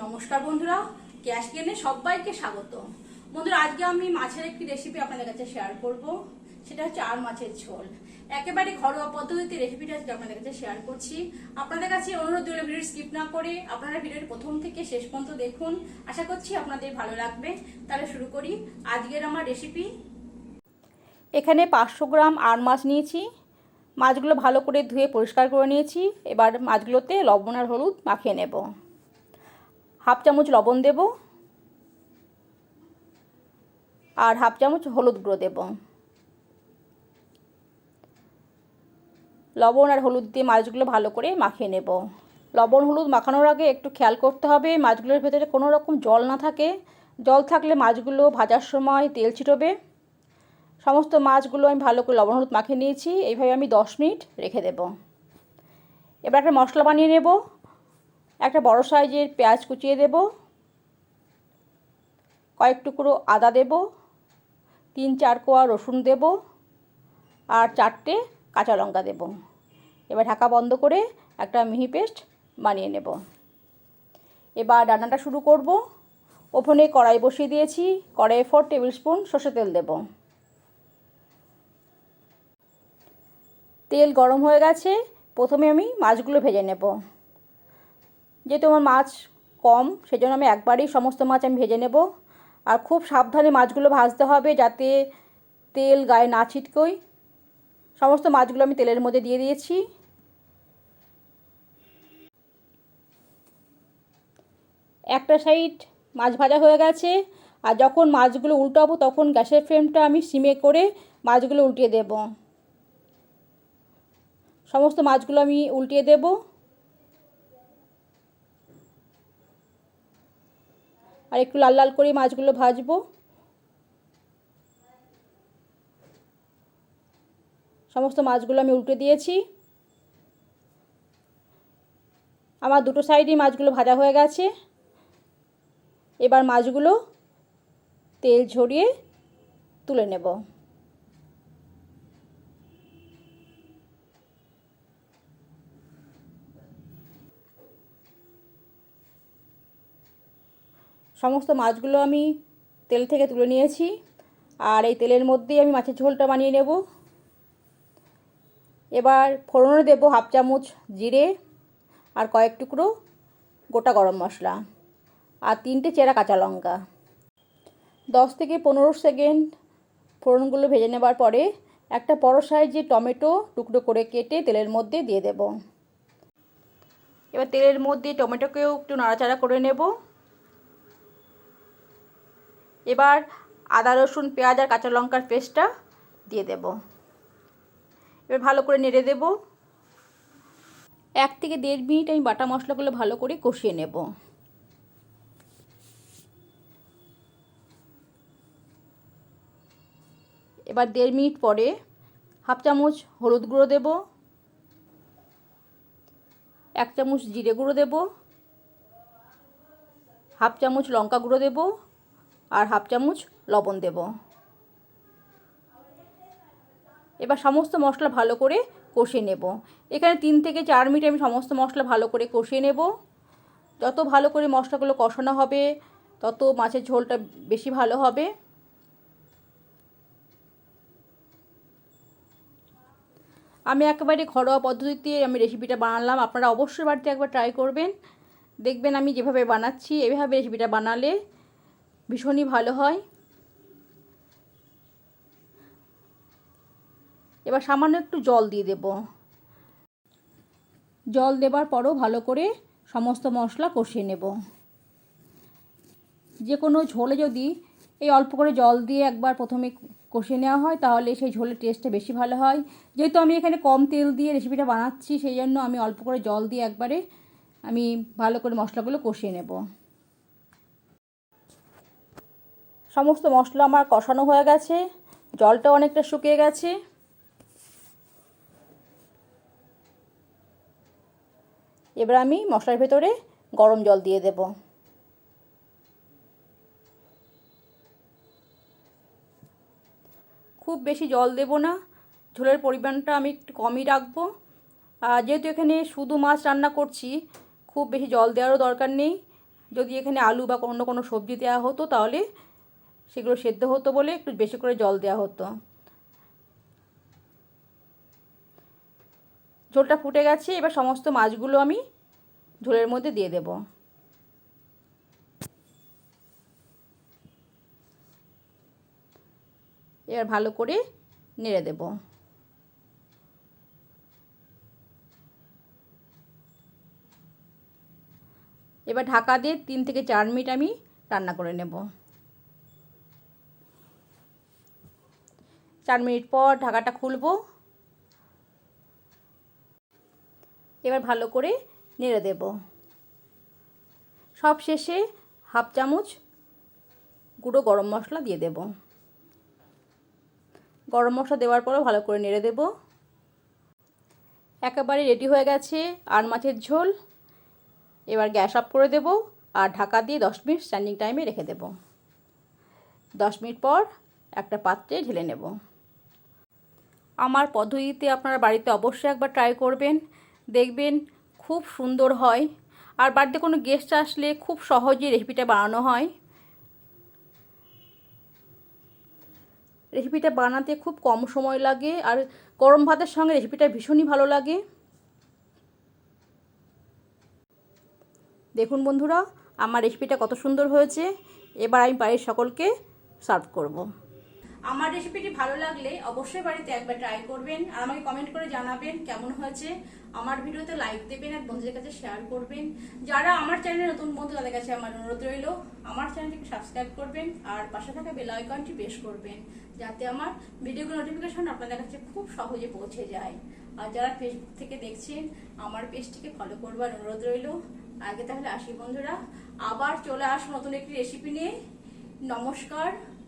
নমস্কার বন্ধুরা ক্যাশ গেনে সবাইকে স্বাগত। বন্ধুরা, আজকে আমি মাছের একটি রেসিপি আপনাদের কাছে শেয়ার করব। সেটা হচ্ছে আর মাছের ঝোল। একেবারে ঘরোয়া পদ্ধতিতে রেসিপিটা আজকে আপনাদের কাছে শেয়ার করছি। আপনাদের কাছে অনুরোধ রইল ভিডিও স্কিপ না করে, আপনারা ভিডিওর প্রথম থেকে শেষ পর্যন্ত দেখুন। আশা করছি আপনাদের ভালো লাগবে। তাহলে শুরু করি। আজকের আমার রেসিপি এখানে পাঁচশো গ্রাম আর মাছ নিয়েছি। মাছগুলো ভালো করে ধুয়ে পরিষ্কার করে নিয়েছি। এবার মাছগুলোতে লবণ আর হলুদ মাখিয়ে নেব। হাফ চামচ লবণ দেব আর হাফ চামচ হলুদ গুঁড়ো দেব। লবণ আর হলুদ দিয়ে মাছগুলো ভালো করে মাখিয়ে নেব। লবণ হলুদ মাখানোর আগে একটু খেয়াল করতে হবে, মাছগুলোর ভেতরে কোনো রকম জল না থাকে। জল থাকলে মাছগুলো ভাজার সময় তেল ছিটবে। সমস্ত মাছগুলো আমি ভালো করে লবণ হলুদ মাখিয়ে নিয়েছি, এইভাবে আমি দশ মিনিট রেখে দেব। এবার একটা মশলা বানিয়ে নেব। একটা বড় সাইজের পেঁয়াজ কুচিয়ে দেব, কয়েক টুকরো আদা দেব, তিন চার কোয়া রসুন দেব আর চারটে কাঁচা লঙ্কা দেব। এবার ঢাকা বন্ধ করে একটা মিহি পেস্ট বানিয়ে নেব। এবার রান্নাটা শুরু করব। ওভেনে কড়াই বসিয়ে দিয়েছি, কড়াইয়ে ফোর টেবিল স্পুন সর্ষে তেল দেব। তেল গরম হয়ে গেছে, প্রথমে আমি মাছগুলো ভেজে নেব। যেহেতু আমার মাছ কম, সেজন্য আমি একবারেই সমস্ত মাছ আমি ভেজে নেব। আর খুব সাবধানে মাছগুলো ভাজতে হবে যাতে তেল গায়ে না ছিটকোয়। সমস্ত মাছগুলো আমি তেলের মধ্যে দিয়ে দিয়েছি। একটা সাইড মাছ ভাজা হয়ে গেছে। আর যখন মাছগুলো উল্টাবো তখন গ্যাসের ফ্লেমটা আমি সিমে করে মাছগুলো উল্টিয়ে দেব। সমস্ত মাছগুলো আমি উল্টিয়ে দেবো। আর একটু লাল লাল করে মাছগুলো ভাজবো। সমস্ত মাছগুলো আমি উল্টে দিয়েছি। আমার দুটো সাইডই মাছগুলো ভাজা হয়ে গেছে। এবার মাছগুলো তেল ঝরিয়ে তুলে নেব। সমস্ত মাছগুলো আমি তেল থেকে তুলে নিয়েছি। আর এই তেলের মধ্যেই আমি মাছের ঝোলটা বানিয়ে নেব। এবার ফোড়নে দেবো হাফ চামচ জিরে আর কয়েক টুকরো গোটা গরম মশলা আর তিনটে চেরা কাঁচা লঙ্কা। দশ থেকে পনেরো সেকেন্ড ফোড়নগুলো ভেজে নেবার পরে একটা বড় সাইজের টমেটো টুকরো করে কেটে তেলের মধ্যে দিয়ে দেব। এবার তেলের মধ্যে টমেটোকেও একটু নাড়াচাড়া করে নেব। এবার আদা, রসুন, পেঁয়াজ আর কাঁচা লঙ্কার পেস্টটা দিয়ে দেব। এবার ভালো করে নেড়ে দেব। এক থেকে দেড় মিনিট আমি বাটা মশলাগুলো ভালো করে কষিয়ে নেব। এবার দেড় মিনিট পরে হাফ চামচ হলুদ গুঁড়ো দেব। এক চামচ জিরে গুঁড়ো দেব। হাফ চামচ লঙ্কা গুঁড়ো দেবো। আর হাফ চামচ লবণ দেব। এবার সমস্ত মশলা ভালো করে কষিয়ে নেব। এখানে তিন থেকে চার মিনিট আমি সমস্ত মশলা ভালো করে কষিয়ে নেব। যত ভালো করে মশলাগুলো কষানো হবে, তত মাছের ঝোলটা বেশি ভালো হবে। আমি একেবারে ঘরোয়া পদ্ধতিতে আমি রেসিপিটা বানালাম। আপনারা অবশ্যই বাড়িতে একবার ট্রাই করবেন। দেখবেন আমি যেভাবে বানাচ্ছি, এভাবে রেসিপিটা বানালে ভীষণই ভালো হয়। এবার সামান্য একটু জল দিয়ে দেব। জল দেবার পরও ভালো করে সমস্ত মশলা কষিয়ে নেব। যে কোনো ঝোলে যদি এই অল্প করে জল দিয়ে একবার প্রথমে কষিয়ে নেওয়া হয়, তাহলে সেই ঝোলের টেস্টটা বেশি ভালো হয়। যেহেতু আমি এখানে কম তেল দিয়ে রেসিপিটা বানাচ্ছি, সেই জন্য আমি অল্প করে জল দিয়ে একবারে আমি ভালো করে মশলাগুলো কষিয়ে নেব। সমস্ত মশলা আমার কষানো হয়ে গেছে। জলটা অনেকটা শুকিয়ে গেছে। এবার আমি মশলার ভেতরে গরম জল দিয়ে দেব। খুব বেশি জল দেব না। ঝোলের পরিমাণটা আমি একটু কমই রাখব। আর যেহেতু এখানে শুধু মাছ রান্না করছি, খুব বেশি জল দেওয়ারও দরকার নেই। যদি এখানে আলু বা অন্য কোনো সবজি দেওয়া হতো তাহলে সেগুলো সেদ্ধ হতো বলে একটু বেশি করে জল দেওয়া হতো। ঝোলটা ফুটে গেছে, এবার সমস্ত মাছগুলো আমি ঝোলের মধ্যে দিয়ে দেব। এবার ভালো করে নেড়ে দেব। এবার ঢাকা দিয়ে তিন থেকে চার মিনিট আমি রান্না করে নেব। চার মিনিট পর ঢাকাটা খুলবো। এবার ভালো করে নেড়ে দেব। সব শেষে হাফ চামচ গুঁড়ো গরম মশলা দিয়ে দেব। গরম মশলা দেওয়ার পরও ভালো করে নেড়ে দেব। একেবারে রেডি হয়ে গেছে আর মাছের ঝোল। এবার গ্যাস অফ করে দেব আর ঢাকা দিয়ে দশ মিনিট স্ট্যান্ডিং টাইমে রেখে দেব। দশ মিনিট পর একটা পাত্রে ঢেলে নেব। আমার পদ্ধতিতে আপনারা বাড়িতে অবশ্যই একবার ট্রাই করবেন। দেখবেন খুব সুন্দর হয়। আর বাড়িতে কোনো গেস্ট আসলে খুব সহজেই রেসিপিটা বানানো হয়। রেসিপিটা বানাতে খুব কম সময় লাগে আর গরম ভাতের সঙ্গে রেসিপিটা ভীষণই ভালো লাগে। দেখুন বন্ধুরা, আমার রেসিপিটা কত সুন্দর হয়েছে। এবার আমি বাড়ির সকলকে সার্ভ করব। আমার রেসিপিটি ভালো লাগলে অবশ্যই বাড়িতে একবার ট্রাই করবেন আর আমাকে কমেন্ট করে জানাবেন কেমন হয়েছে। আমার ভিডিওতে লাইক দেবেন আর বন্ধুদের কাছে শেয়ার করবেন। যারা আমার চ্যানেলে নতুন বন্ধু, তাদের কাছে আমার অনুরোধ রইল, আমার চ্যানেলটিকে সাবস্ক্রাইব করবেন আর পাশে থাকা বেল আইকনটি প্রেস করবেন, যাতে আমার ভিডিওগুলো নোটিফিকেশন আপনাদের কাছে খুব সহজে পৌঁছে যায়। আর যারা ফেসবুক থেকে দেখছেন, আমার পেজটিকে ফলো করবার অনুরোধ রইল। আগে তাহলে আসি বন্ধুরা, আবার চলে আসো নতুন একটি রেসিপি নিয়ে। নমস্কার